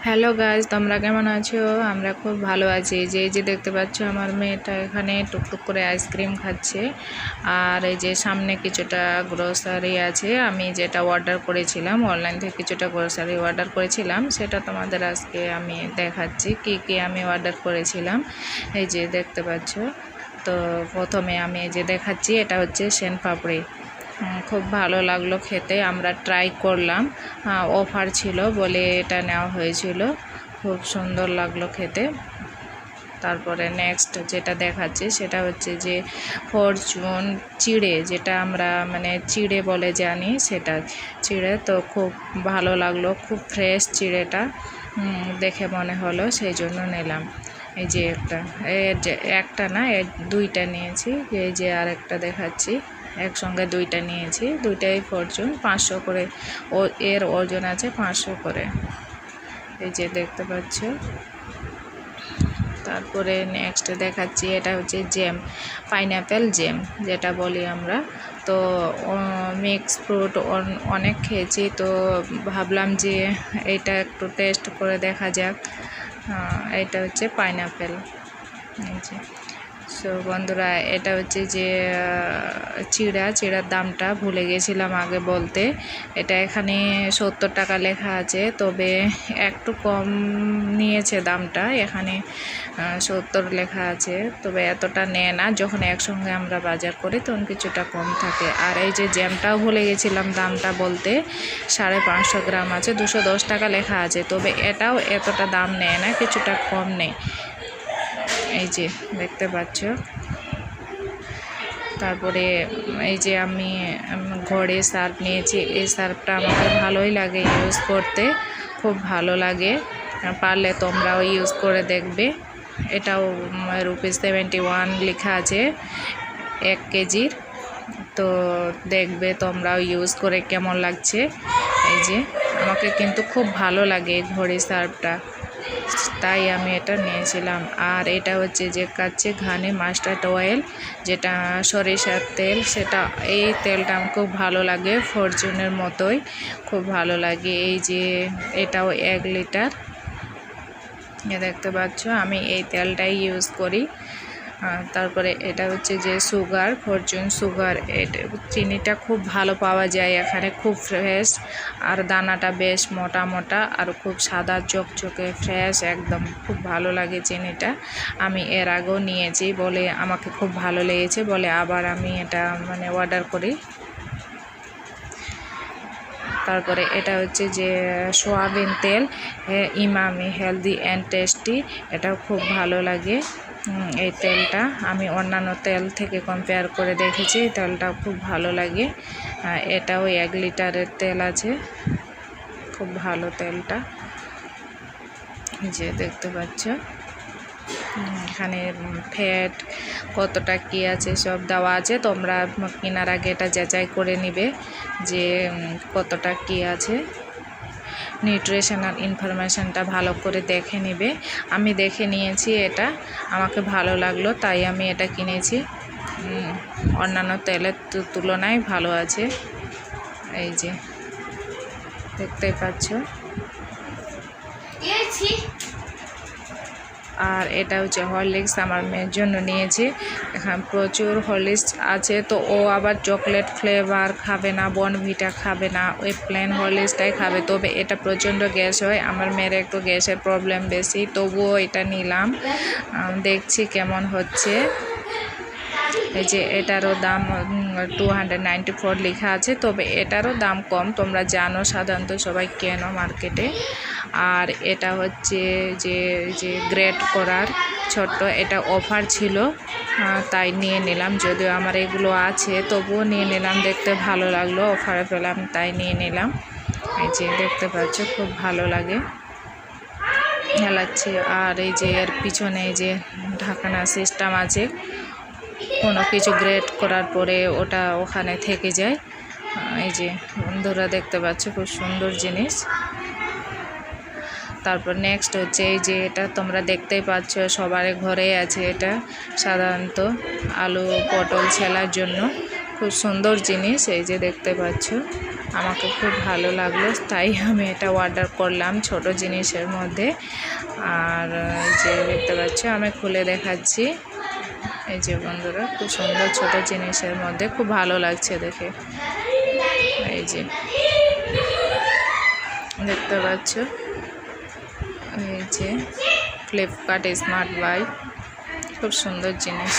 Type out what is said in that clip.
Hello guys তোমরা কেমন আছো? আমরা খুব ভালো আছি। যে যে দেখতে পাচ্ছ, আমার মেয়েটা এখানে টুকটুক করে আইসক্রিম খাচ্ছে। আর এই যে সামনে কিছুটা গ্রোসারি আছে। আমি যেটা অর্ডার করেছিলাম অনলাইন থেকে কিছুটা গ্রোসারি অর্ডার করেছিলাম, সেটা তোমাদের আজকে আমি দেখাচ্ছি। কি কি আমি অর্ডার করেছিলাম? এই যে দেখতে পাচ্ছ। তো প্রথমে আমি যে দেখাচ্ছি, এটা হচ্ছে সেন পাপড়ি খুব ভালো লাগল খেতে। আমরা ট্রাই করলাম। অফার ছিল বলে এটা নেওয়া হয়েছিল। খুব সুন্দর লাগল খেতে। তারপরে নেক্সট যেটা দেখাচ্ছি সেটা হচ্ছে যে ফরচুন চিড়ে, যেটা আমরা মানে চিড়ে বলে জানি সেটা চিড়ে। তো খুব ভালো লাগল, খুব ফ্রেশ চিড়েটা। দেখে মনে হলো, সেই জন্য নিলাম। এই যে একটা একটা না দুইটা নিয়েছি। এই যে আরেকটা দেখাচ্ছি। একসঙ্গে দুইটা নিয়েছি, দুইটাই ফরচুন পাঁচশো করে। ও, এর ওজন আছে পাঁচশো করে। এই যে দেখতে পাচ্ছ। তারপরে নেক্সট দেখাচ্ছি, এটা হচ্ছে জেম পাইনাপেল জেম যেটা বলি আমরা। তো মিক্স ফ্রুট অনেক খেয়েছি, তো ভাবলাম যে এটা একটু টেস্ট করে দেখা যাক। এটা হচ্ছে পাইনাপেল এই যে। সো বন্ধুরা, এটা হচ্ছে যে চিড়া, চিড়ার দামটা ভুলে গেছিলাম আগে বলতে। এটা এখানে সত্তর টাকা লেখা আছে, তবে একটু কম নিয়েছে দামটা। এখানে সত্তর লেখা আছে, তবে এতটা নেয় না। যখন একসঙ্গে আমরা বাজার করি, তখন কিছুটা কম থাকে। আর এই যে জ্যামটাও ভুলে গেছিলাম দামটা বলতে, সাড়ে পাঁচশো গ্রাম আছে, দুশো দশ টাকা লেখা আছে। তবে এটাও এতটা দাম নেয় না, কিছুটা কম নেয়। এই যে, দেখতে পাচ্ছ। তারপরে এই যে আমি ঘরে সার্ফ নিয়েছি। এই সার্ফটা আমাকে ভালোই লাগে ইউজ করতে। খুব ভালো লাগে। পারলে তোমরাও ইউজ করে দেখবে। এটাও রুপিস সেভেন্টি ওয়ান লেখা আছে, এক কেজির। তো দেখবে তোমরাও ইউজ করে কেমন লাগছে। এই যে, আমাকে কিন্তু খুব ভালো লাগে ঘড়ি সার্ফটা। তাই আমি এটা নিয়েছিলাম। আর এটা হচ্ছে যে কাচ্ছে ঘানে মাস্টার্ড অয়েল, যেটা সরিষার তেল, সেটা এই তেলটা আমার খুব ভালো লাগে, ফরচুনের মতোই খুব ভালো লাগে। এই যে এটাও এক লিটার। দেখতে পাচ্ছ, আমি এই তেলটাই ইউজ করি। তারপরে এটা হচ্ছে যে সুগার, ফরচুন সুগার, এটা, চিনিটা খুব ভালো পাওয়া যায় এখানে, খুব ফ্রেশ আর দানাটা বেশ মোটা মোটা আর খুব সাদা চকচকে ফ্রেশ একদম খুব ভালো লাগে চিনিটা। আমি এর আগেও নিয়েছি বলে আমাকে খুব ভালো লেগেছে বলে আবার আমি এটা মানে অর্ডার করি। তারপরে এটা হচ্ছে যে সোয়াবিন তেল ইমামি হেলদি অ্যান্ড টেস্টি এটাও খুব ভালো লাগে। এই তেলটা আমি অন্যান্য তেল থেকে কম্পেয়ার করে দেখেছি তেলটা খুব ভালো লাগে। এটাও এক লিটারের তেল আছে, খুব ভালো তেলটা। যে দেখতে পাচ্ছ। এখানে ফ্যাট কতটা কী আছে সব দেওয়া আছে, তোমরা কেনার আগে এটা যাচাই করে নিবে যে কতটা কী আছে। নিউট্রিশনাল ইনফরমেশানটা ভালো করে দেখে নেবে। আমি দেখে নিয়েছি এটা, আমাকে ভালো লাগল, তাই আমি এটা কিনেছি। অন্যান্য তেলের তুলনায় ভালো আছে। এই যে দেখতে পাচ্ছ? আর এটা হচ্ছে হরলিক্স, আমার মেয়ের জন্য নিয়েছি। এখানে প্রচুর হরলিক্স আছে, তো ও আবার চকলেট ফ্লেভার খাবে না, বনভিটা খাবে না ওই প্লেন হরলিক্সটাই খাবে। তবে এটা প্রচণ্ড গ্যাস হয়, আমার মেয়ের একটু গ্যাসের প্রবলেম বেশি, তবুও এটা নিলাম। দেখছি কেমন হচ্ছে। এই যে এটারও দাম টু হান্ড্রেড লেখা আছে, তবে এটারও দাম কম, তোমরা জানো সাধারণত সবাই কেনো মার্কেটে? আর এটা হচ্ছে যে যে গ্রেট করার ছোট্ট এটা অফার ছিল তাই নিয়ে নিলাম। যদিও আমার এগুলো আছে, তবুও নিয়ে নিলাম। দেখতে ভালো লাগল অফারে পেলাম, তাই নিয়ে নিলাম। এই যে, দেখতে পাচ্ছ, খুব ভালো লাগে। হেলাচ্ছে আর এই যে, এর পিছনে যে ঢাকানা সিস্টেম আছে, কোনো কিছু গ্রেড করার পরে ওটা ওখানে থেকে যায়। এই যে, বন্ধুরা দেখতে পাচ্ছ, খুব সুন্দর জিনিস। তারপর নেক্সট হচ্ছে এই যে এটা তোমরা দেখতেই পাচ্ছ সবার ঘরে আছে এটা সাধারণত আলু, পটল ছেলার জন্য। খুব সুন্দর জিনিস, এই যে দেখতে পাচ্ছ। আমাকে খুব ভালো লাগল, তাই আমি এটা অর্ডার করলাম ছোট জিনিসের মধ্যে। আর যে দেখতে পাচ্ছ, আমি খুলে দেখাচ্ছি। এই যে বন্ধুরা, খুব সুন্দর ছোট জিনিসের মধ্যে, খুব ভালো লাগছে দেখে। এই যে দেখতে পাচ্ছ। এই ফ্লিপকার্ট স্মার্ট বাই খুব সুন্দর জিনিস।